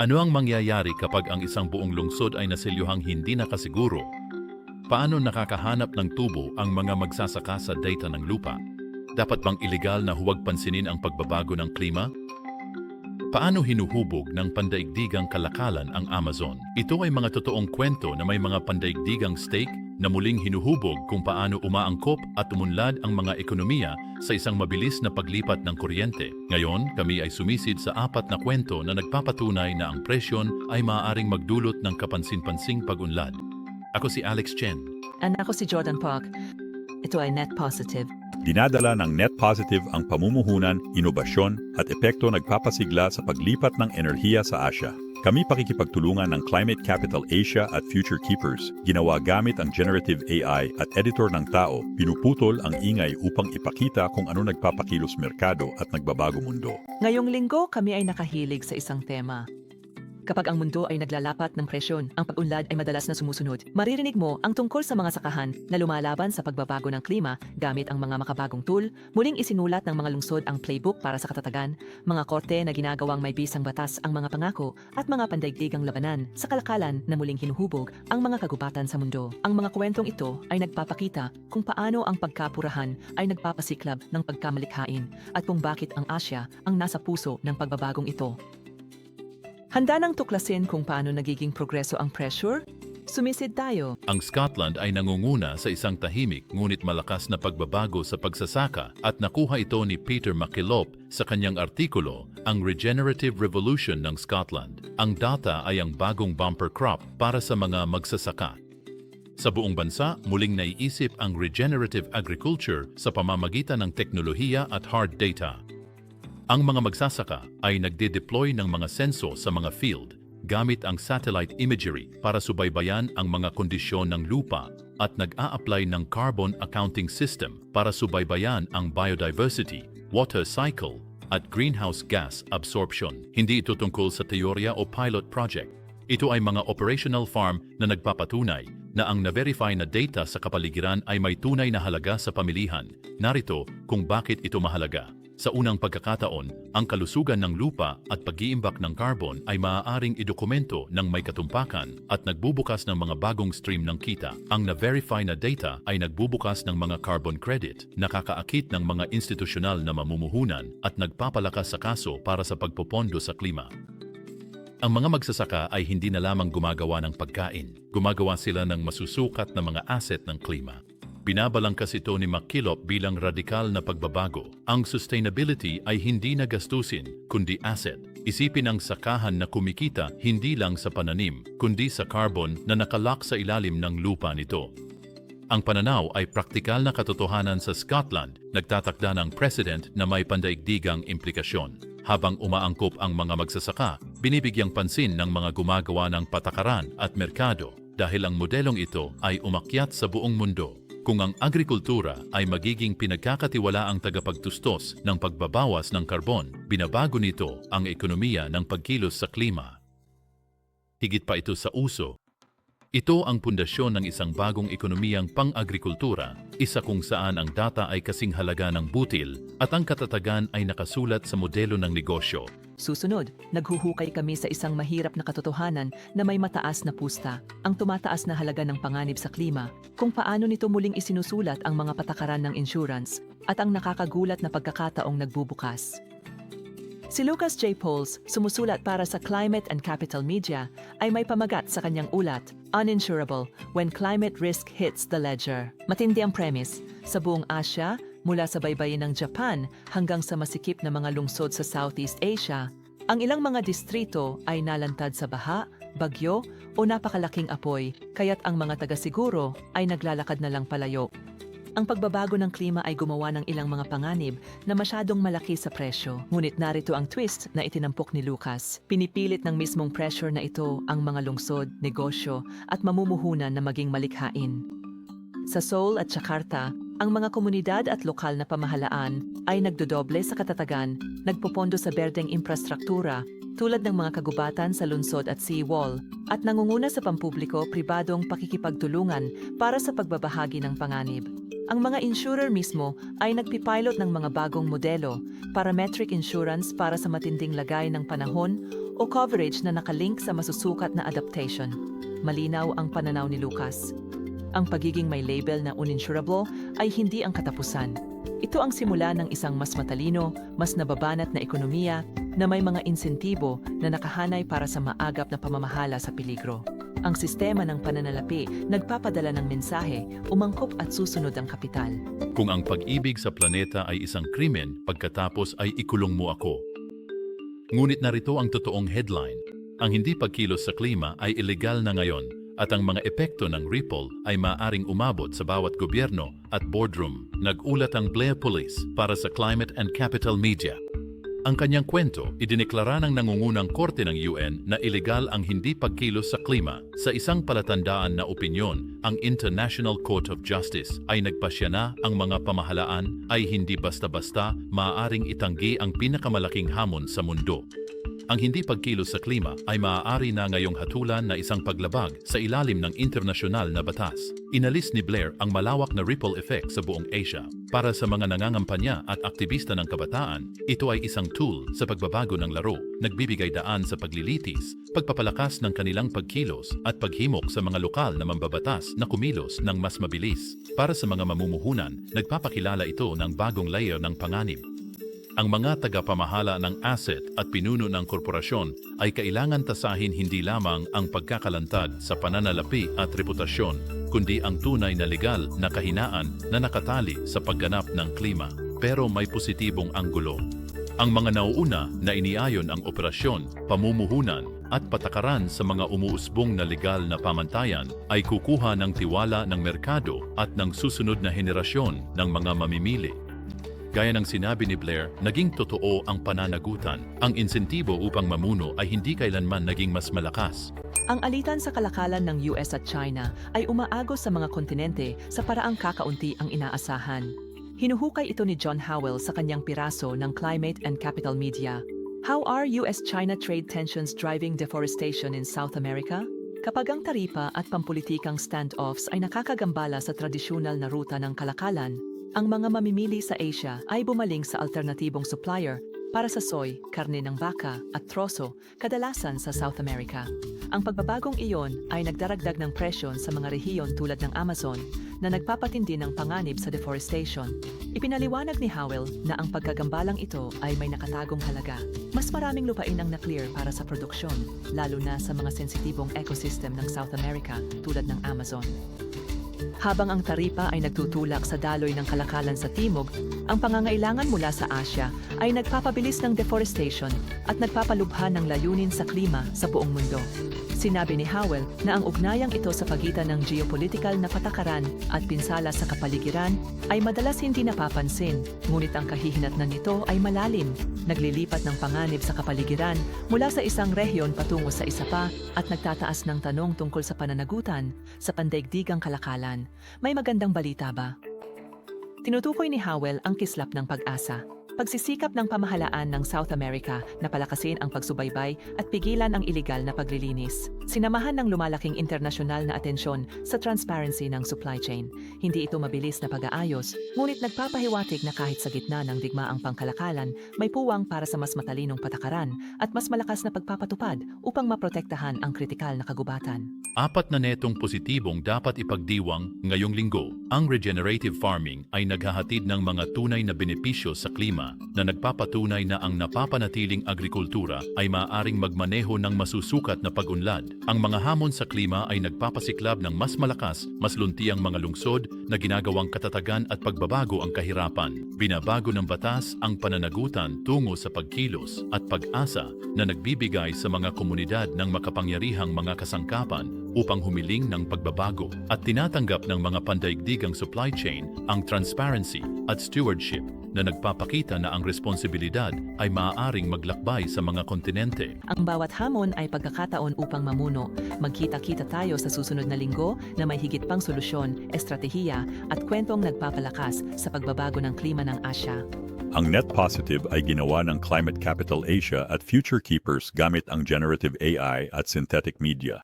Ano ang mangyayari kapag ang isang buong lungsod ay nasilyuhang hindi nakasiguro? Paano nakakahanap ng tubo ang mga magsasaka sa data ng lupa? Dapat bang iligal na huwag pansinin ang pagbabago ng klima? Paano hinuhubog ng pandaigdigang kalakalan ang Amazon? Ito ay mga totoong kwento na may mga pandaigdigang stake na muling hinuhubog kung paano umaangkop at umunlad ang mga ekonomiya sa isang mabilis na paglipat ng kuryente. Ngayon, kami ay sumisid sa apat na kwento na nagpapatunay na ang presyon ay maaaring magdulot ng kapansin-pansing pag-unlad. Ako si Alex Chen. And ako si Jordan Park. Ito ay net positive. Dinadala ng net positive ang pamumuhunan, inobasyon at epekto nagpapasigla sa paglipat ng enerhiya sa Asia. Kami pakikipagtulungan ng Climate Capital Asia at Future Keepers. Ginawa gamit ang generative AI at editor ng tao, pinuputol ang ingay upang ipakita kung ano nagpapakilos merkado at nagbabago mundo. Ngayong linggo, kami ay nakahilig sa isang tema. Kapag ang mundo ay naglalapat ng presyon, ang pag-unlad ay madalas na sumusunod. Maririnig mo ang tungkol sa mga sakahan na lumalaban sa pagbabago ng klima gamit ang mga makabagong tool, muling isinulat ng mga lungsod ang playbook para sa katatagan, mga korte na ginagawang may bisang batas ang mga pangako, at mga pandaigdigang labanan sa kalakalan na muling hinuhubog ang mga kagubatan sa mundo. Ang mga kwentong ito ay nagpapakita kung paano ang pagkapurahan ay nagpapasiklab ng pagkamalikhain at kung bakit ang Asya ang nasa puso ng pagbabagong ito. Handa nang tuklasin kung paano nagiging progreso ang pressure? Sumisid tayo. Ang Scotland ay nangunguna sa isang tahimik ngunit malakas na pagbabago sa pagsasaka at nakuha ito ni Peter McKillop sa kanyang artikulo, Ang Regenerative Revolution ng Scotland. Ang data ay ang bagong bumper crop para sa mga magsasaka. Sa buong bansa, muling naiisip ang regenerative agriculture sa pamamagitan ng teknolohiya at hard data. Ang mga magsasaka ay nagde-deploy ng mga senso sa mga field gamit ang satellite imagery para subaybayan ang mga kondisyon ng lupa at nag-a-apply ng carbon accounting system para subaybayan ang biodiversity, water cycle, at greenhouse gas absorption. Hindi ito tungkol sa teorya o pilot project. Ito ay mga operational farm na nagpapatunay na ang na-verify na data sa kapaligiran ay may tunay na halaga sa pamilihan. Narito kung bakit ito mahalaga. Sa unang pagkakataon, ang kalusugan ng lupa at pag-iimbak ng carbon ay maaaring idokumento ng may katumpakan at nagbubukas ng mga bagong stream ng kita. Ang na-verify na data ay nagbubukas ng mga carbon credit, nakakaakit ng mga institusyonal na mamumuhunan at nagpapalakas sa kaso para sa pagpopondo sa klima. Ang mga magsasaka ay hindi na lamang gumagawa ng pagkain. Gumagawa sila ng masusukat na mga asset ng klima. Binabalangkas ito ni Makilop bilang radikal na pagbabago. Ang sustainability ay hindi na gastusin, kundi asset. Isipin ang sakahan na kumikita hindi lang sa pananim, kundi sa carbon na nakalak sa ilalim ng lupa nito. Ang pananaw ay praktikal na katotohanan sa Scotland, nagtatakda ng president na may pandaigdigang implikasyon. Habang umaangkop ang mga magsasaka, binibigyang pansin ng mga gumagawa ng patakaran at merkado dahil ang modelong ito ay umakyat sa buong mundo. Kung ang agrikultura ay magiging pinagkakatiwalaang tagapagtustos ng pagbabawas ng karbon, binabago nito ang ekonomiya ng pagkilos sa klima. Higit pa ito sa uso, ito ang pundasyon ng isang bagong ekonomiyang pang-agrikultura, isa kung saan ang data ay kasing halaga ng butil at ang katatagan ay nakasulat sa modelo ng negosyo. Susunod, naghuhukay kami sa isang mahirap na katotohanan na may mataas na pusta, ang tumataas na halaga ng panganib sa klima, kung paano nito muling isinusulat ang mga patakaran ng insurance, at ang nakakagulat na pagkakataong nagbubukas. Si Lucas J. Pauls, sumusulat para sa Climate and Capital Media, ay may pamagat sa kanyang ulat, Uninsurable, When Climate Risk Hits the Ledger. Matindi ang premise. Sa buong Asya, mula sa baybayin ng Japan hanggang sa masikip na mga lungsod sa Southeast Asia, ang ilang mga distrito ay nalantad sa baha, bagyo o napakalaking apoy, kaya't ang mga taga-siguro ay naglalakad na lang palayo. Ang pagbabago ng klima ay gumawa ng ilang mga panganib na masyadong malaki sa presyo. Ngunit narito ang twist na itinampok ni Lucas. Pinipilit ng mismong pressure na ito ang mga lungsod, negosyo at mamumuhunan na maging malikhain. Sa Seoul at Jakarta, ang mga komunidad at lokal na pamahalaan ay nagdodoble sa katatagan, nagpopondo sa berdeng infrastruktura tulad ng mga kagubatan sa lungsod at seawall, at nangunguna sa pampubliko pribadong pakikipagtulungan para sa pagbabahagi ng panganib. Ang mga insurer mismo ay nagpipilot ng mga bagong modelo, parametric insurance para sa matinding lagay ng panahon o coverage na nakalink sa masusukat na adaptation. Malinaw ang pananaw ni Lucas. Ang pagiging may label na uninsurable ay hindi ang katapusan. Ito ang simula ng isang mas matalino, mas nababanat na ekonomiya na may mga insentibo na nakahanay para sa maagap na pamamahala sa peligro. Ang sistema ng pananalapi nagpapadala ng mensahe, umangkop at susunod ang kapital. Kung ang pag-ibig sa planeta ay isang krimen, pagkatapos ay ikulong mo ako. Ngunit narito ang totoong headline. Ang hindi pagkilos sa klima ay ilegal na ngayon at ang mga epekto ng ripple ay maaring umabot sa bawat gobyerno at boardroom. Nag-ulat ang Blair Police para sa Climate and Capital Media. Ang kanyang kwento, idineklara ng nangungunang korte ng UN na ilegal ang hindi pagkilos sa klima. Sa isang palatandaan na opinyon, ang International Court of Justice ay nagpasya na ang mga pamahalaan ay hindi basta-basta maaaring itanggi ang pinakamalaking hamon sa mundo. Ang hindi pagkilos sa klima ay maaari na ngayong hatulan na isang paglabag sa ilalim ng internasyonal na batas. Inalis ni Blair ang malawak na ripple effect sa buong Asia. Para sa mga nangangampanya at aktivista ng kabataan, ito ay isang tool sa pagbabago ng laro, nagbibigay daan sa paglilitis, pagpapalakas ng kanilang pagkilos at paghimok sa mga lokal na mambabatas na kumilos ng mas mabilis. Para sa mga mamumuhunan, nagpapakilala ito ng bagong layer ng panganib ang mga tagapamahala ng asset at pinuno ng korporasyon ay kailangan tasahin hindi lamang ang pagkakalantad sa pananalapi at reputasyon, kundi ang tunay na legal na kahinaan na nakatali sa pagganap ng klima. Pero may positibong anggulo. Ang mga nauuna na iniayon ang operasyon, pamumuhunan at patakaran sa mga umuusbong na legal na pamantayan ay kukuha ng tiwala ng merkado at ng susunod na henerasyon ng mga mamimili. Gaya ng sinabi ni Blair, naging totoo ang pananagutan. Ang insentibo upang mamuno ay hindi kailanman naging mas malakas. Ang alitan sa kalakalan ng US at China ay umaagos sa mga kontinente sa paraang kakaunti ang inaasahan. Hinuhukay ito ni John Howell sa kanyang piraso ng Climate and Capital Media. How are US-China trade tensions driving deforestation in South America? Kapag ang taripa at pampulitikang standoffs ay nakakagambala sa tradisyonal na ruta ng kalakalan, ang mga mamimili sa Asia ay bumaling sa alternatibong supplier para sa soy, karne ng baka at troso, kadalasan sa South America. Ang pagbabagong iyon ay nagdaragdag ng presyon sa mga rehiyon tulad ng Amazon na nagpapatindi ng panganib sa deforestation. Ipinaliwanag ni Howell na ang pagkagambalang ito ay may nakatagong halaga. Mas maraming lupain ang na-clear para sa produksyon, lalo na sa mga sensitibong ecosystem ng South America tulad ng Amazon. Habang ang taripa ay nagtutulak sa daloy ng kalakalan sa timog, ang pangangailangan mula sa Asya ay nagpapabilis ng deforestation at nagpapalubha ng layunin sa klima sa buong mundo. Sinabi ni Howell na ang ugnayang ito sa pagitan ng geopolitical na patakaran at pinsala sa kapaligiran ay madalas hindi napapansin, ngunit ang kahihinatnan nito ay malalim, naglilipat ng panganib sa kapaligiran mula sa isang rehiyon patungo sa isa pa at nagtataas ng tanong tungkol sa pananagutan sa pandaigdigang kalakalan. May magandang balita ba? Tinutukoy ni Howell ang kislap ng pag-asa. Pagsisikap ng pamahalaan ng South America na palakasin ang pagsubaybay at pigilan ang ilegal na paglilinis. Sinamahan ng lumalaking internasyonal na atensyon sa transparency ng supply chain. Hindi ito mabilis na pag-aayos, ngunit nagpapahiwatig na kahit sa gitna ng digmaang pangkalakalan, may puwang para sa mas matalinong patakaran at mas malakas na pagpapatupad upang maprotektahan ang kritikal na kagubatan. Apat na netong positibong dapat ipagdiwang ngayong linggo. Ang regenerative farming ay naghahatid ng mga tunay na benepisyo sa klima na nagpapatunay na ang napapanatiling agrikultura ay maaaring magmaneho ng masusukat na pag-unlad. Ang mga hamon sa klima ay nagpapasiklab ng mas malakas, mas luntiang mga lungsod na ginagawang katatagan at pagbabago ang kahirapan. Binabago ng batas ang pananagutan tungo sa pagkilos at pag-asa na nagbibigay sa mga komunidad ng makapangyarihang mga kasangkapan upang humiling ng pagbabago at tinatanggap ng mga pandaigdigang supply chain ang transparency at stewardship na nagpapakita na ang responsibilidad ay maaaring maglakbay sa mga kontinente. Ang bawat hamon ay pagkakataon upang mamuno. Magkita-kita tayo sa susunod na linggo na may higit pang solusyon, estratehiya at kwentong nagpapalakas sa pagbabago ng klima ng Asya. Ang Net Positive ay ginawa ng Climate Capital Asia at Future Keepers gamit ang generative AI at synthetic media.